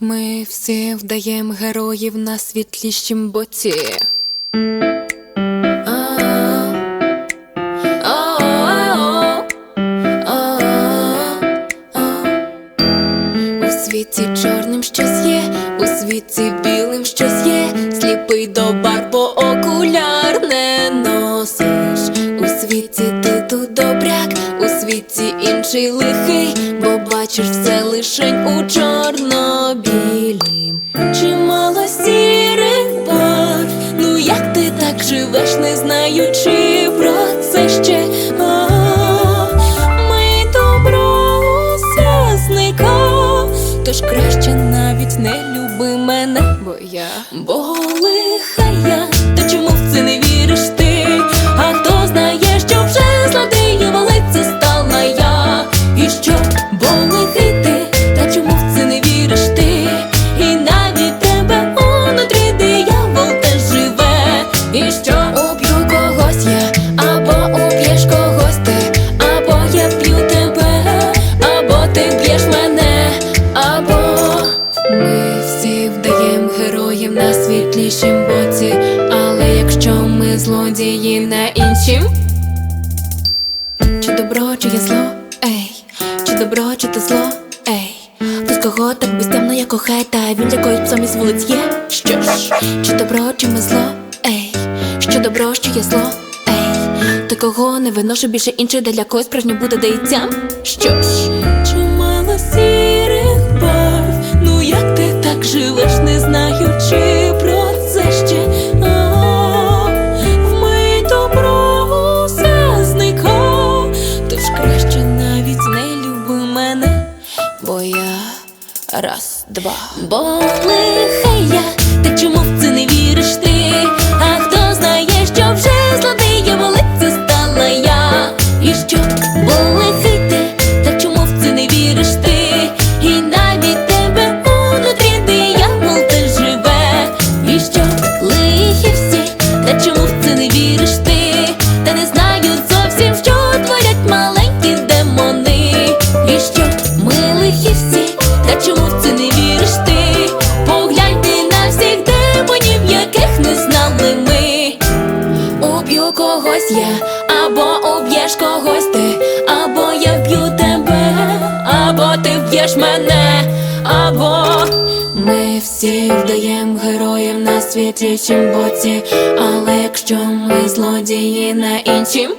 Ми всі вдаєм героїв на світлішім боці. У світі чорним щось є, у світі білим щось є, сліпий до бо окуляр носиш. У світі ти тут добряк, у світі інший лихий, бо бачиш все лишень у чорно-білім. Живеш, не знаючи про це ще. Ми добро усе зника, тож краще навіть не люби мене, бо я бо лиха я, та чому в це не віриш ти? Світлішім боці, але якщо ми злодії на іншім, чи добро, чи є зло, ей, чи добро, чи то зло, ей, хтось кого так безтемно я кохає, та він якоюсь псом із вулиць є. Що ж, чи добро, чи ми зло, ей, що добро, що є зло, ей, то кого не виношу більше інших, де для когось справжньо буде дається. Що ж, раз, два. Бо лихий я, ти чому в це не віриш ти? А хто знає, що вже злодія волиця стала я? І що, бо лихий ти, та чому в це не віриш ти? І навіть тебе унутрі диявол теж живе. І що, лихі всі, та чому в когось я, або уб'єш когось ти, або я вб'ю тебе, або ти вб'єш мене, або ми всі вдаєм героїв на світлішім боці, але якщо ми злодії на іншім.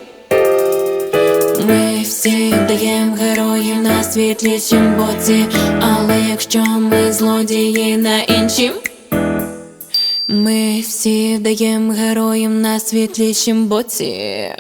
Ми всі вдаєм героїв на світлішім боці, але якщо ми злодії на іншім. Ми всі даємо героям на світлішім боці.